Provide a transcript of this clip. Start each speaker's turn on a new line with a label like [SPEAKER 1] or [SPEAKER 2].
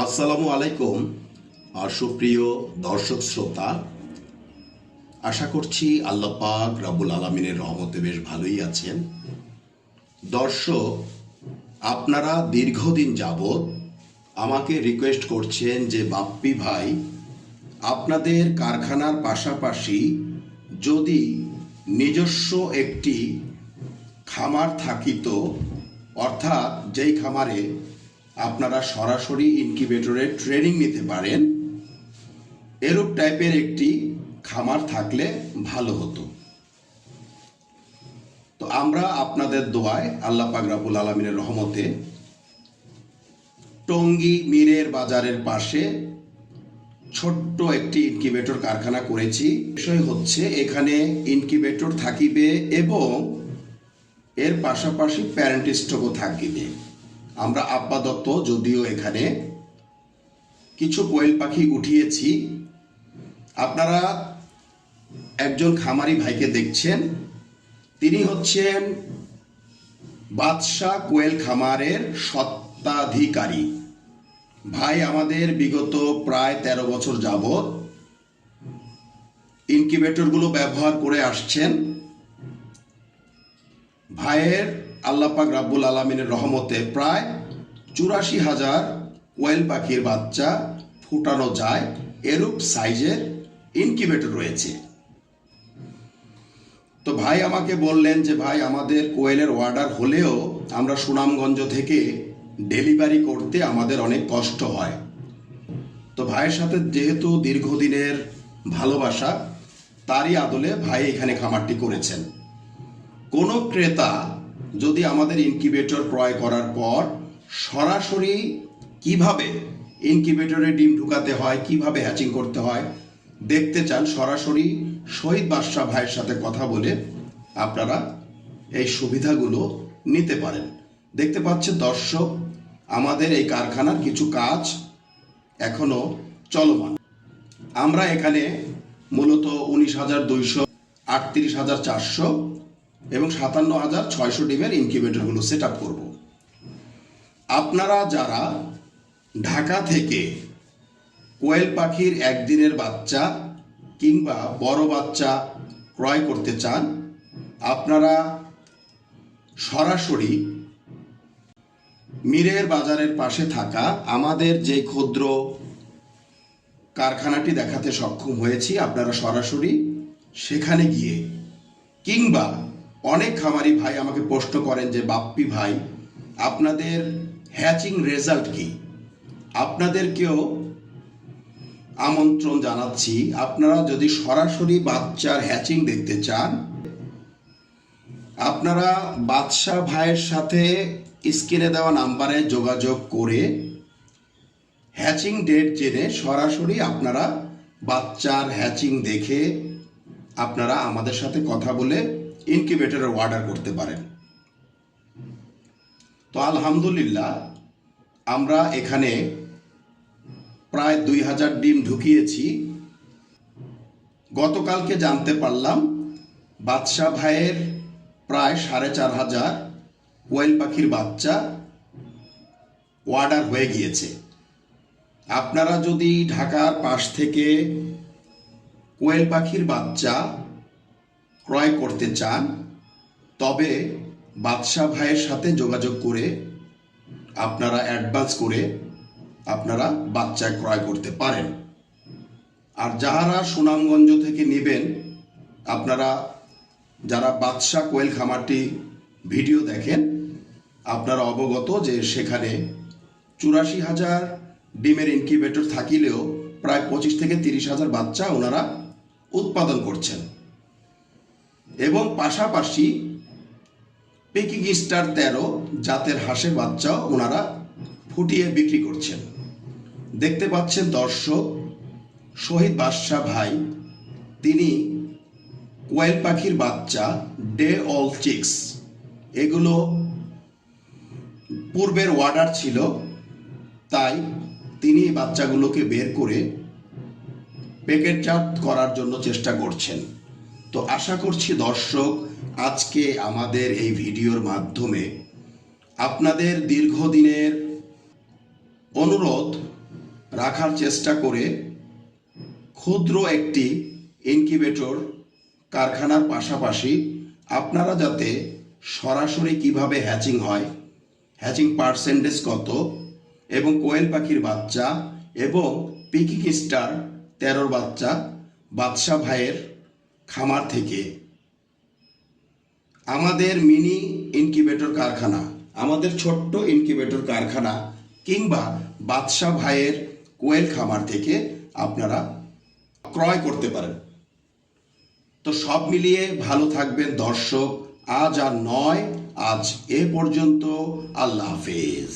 [SPEAKER 1] আসসালামু আলাইকুম, আর সুপ্রিয় দর্শক শ্রোতা। আশা করছি আল্লাহ পাক রাবুল আলমিনের রহমতে বেশ ভালোই আছেন। দর্শক, আপনারা দীর্ঘদিন যাবৎ আমাকে রিকোয়েস্ট করছেন যে, বাপ্পি ভাই, আপনাদের কারখানার পাশাপাশি যদি নিজস্ব একটি খামার থাকিত অর্থাৎ যেই খামারে আপনারা সরাসরি ইনকিউবেটরের ট্রেনিং নিতে পারেন। এরূপ টাইপের একটি খামার থাকলে ভালো হতো। তো আমরা আপনাদের দোয়ায় আল্লাহ পাক রাবুল আলমিনের রহমতে টঙ্গী মীরের বাজারের পাশে ছোট্ট একটি ইনকিউবেটর কারখানা করেছি। বিষয় হচ্ছে এখানে ইনকিউবেটর থাকিবে এবং এর পাশাপাশি প্যারেন্ট স্টকও থাকিবে। আমরা আপাতত যদিও এখানে কিছু কোয়েল পাখি উঠিয়েছি। আপনারা একজন খামারি ভাইকে দেখছেন। তিনি হচ্ছেন বাদশাহ কোয়েল খামারের সত্ত্বাধিকারী ভাই আমাদের বিগত প্রায় তেরো বছর যাবৎ ইনকিউবেটরগুলো ব্যবহার করে আসছেন। ভাইয়ের আল্লাপাক রাব্বুল আলমিনের রহমতে প্রায় চুরাশি হাজার কোয়েল পাখির বাচ্চা ফুটানো যায়, এরূপ সাইজের ইনকিউবেটর রয়েছে। তো ভাই আমাকে বললেন যে, ভাই, আমাদের কোয়েলের অর্ডার হলেও আমরা সুনামগঞ্জ থেকে ডেলিভারি করতে আমাদের অনেক কষ্ট হয়। তো ভাইয়ের সাথে যেহেতু দীর্ঘদিনের ভালোবাসা, তারই আদলে ভাই এখানে খামারটি করেছেন। কোনো ক্রেতা যদি আমাদের ইনকিউবেটর ক্রয় করার পর সরাসরি কীভাবে ইনকিউবেটরে ডিম ঢুকাতে হয়, কীভাবে হ্যাচিং করতে হয়, দেখতে চান, সরাসরি শহীদ বাদশাহ ভাইয়ের সাথে কথা বলে আপনারা এই সুবিধাগুলো নিতে পারেন। দেখতে পাচ্ছেন দর্শক, আমাদের এই কারখানার কিছু কাজ এখনও চলমান। আমরা এখানে মূলত উনিশ হাজার দুইশো আটত্রিশ হাজার চারশো এবং সাতান্ন হাজার ছয়শো ডিমের ইনকিউবেটরগুলো সেট আপ করব। আপনারা যারা ঢাকা থেকে কোয়েল পাখির একদিনের বাচ্চা কিংবা বড় বাচ্চা ক্রয় করতে চান, আপনারা সরাসরি মিরের বাজারের পাশে থাকা আমাদের যে ক্ষুদ্র কারখানাটি দেখাতে সক্ষম হয়েছি, আপনারা সরাসরি সেখানে গিয়ে কিংবা অনেক খামারি ভাই আমাকে প্রশ্ন করেন যে, বাপ্পি ভাই, আপনাদের হ্যাচিং রেজাল্ট কি? আপনাদেরকেও আমন্ত্রণ জানাচ্ছি। আপনারা যদি সরাসরি বাচ্চার হ্যাচিং দেখতে চান, আপনারা বাদশাহ ভাইয়ের সাথে স্ক্রিনে দেওয়া নাম্বারে যোগাযোগ করে হ্যাচিং ডেট জেনে সরাসরি আপনারা বাচ্চার হ্যাচিং দেখে আপনারা আমাদের সাথে কথা বলে ইনকিউবেটরের অর্ডার করতে পারেন। তো আলহামদুলিল্লাহ, আমরা এখানে প্রায় দুই হাজার ডিম ঢুকিয়েছি। গতকালকে জানতে পারলাম, বাদশাহ ভাইয়ের প্রায় সাড়ে চার হাজার কোয়েল পাখির বাচ্চা অর্ডার হয়ে গিয়েছে। আপনারা যদি ঢাকার পাশ থেকে কোয়েল পাখির বাচ্চা ক্রয় করতে চান, তবে বাদশাহ ভাইয়ের সাথে যোগাযোগ করে আপনারা অ্যাডভান্স করে আপনারা বাচ্চা ক্রয় করতে পারেন। আর যাহারা সুনামগঞ্জ থেকে নেবেন, আপনারা যারা বাদশাহ কোয়েল খামারটি ভিডিও দেখেন, আপনারা অবগত যে সেখানে চুরাশি হাজার ডিমের ইনকিউবেটর থাকিলেও প্রায় পঁচিশ থেকে তিরিশ হাজার বাচ্চা ওনারা উৎপাদন করছেন। এবং পাশাপাশি পেকিং স্টার তেরো জাতের হাঁসের বাচ্চাও ওনারা ফুটিয়ে বিক্রি করছেন। দেখতে পাচ্ছেন দর্শক, শহীদ বাদশাহ ভাই, তিনি কোয়েল পাখির বাচ্চা, ডে অল চিক্স, এগুলো পূর্বের ওয়ার্ডার ছিল, তাই তিনি বাচ্চাগুলোকে বের করে প্যাকেটজাত করার জন্য চেষ্টা করছেন। তো আশা করছি দর্শক, আজকে আমাদের এই ভিডিওর মাধ্যমে আপনাদের দীর্ঘদিনের অনুরোধ রাখার চেষ্টা করে ক্ষুদ্র একটি ইনকিউবেটর কারখানার পাশাপাশি আপনারা যাতে সরাসরি কীভাবে হ্যাচিং হয়, হ্যাচিং পার্সেন্টেজ কত এবং কোয়েল পাখির বাচ্চা এবং পিকিং স্টার তেরোর বাচ্চা বাদশা ভাইয়ের খামার থেকে। আমাদের মিনি ইনকিউবেটর কারখানা, আমাদের ছোট্ট ইনকিউবেটর কারখানা কিংবা বাদশা ভাইয়ের কোয়েল খামার থেকে আপনারা ক্রয় করতে পারেন। তো সব মিলিয়ে ভালো থাকবেন দর্শক। আজ আর নয়, আজ এ পর্যন্ত। আল্লাহ হাফেজ।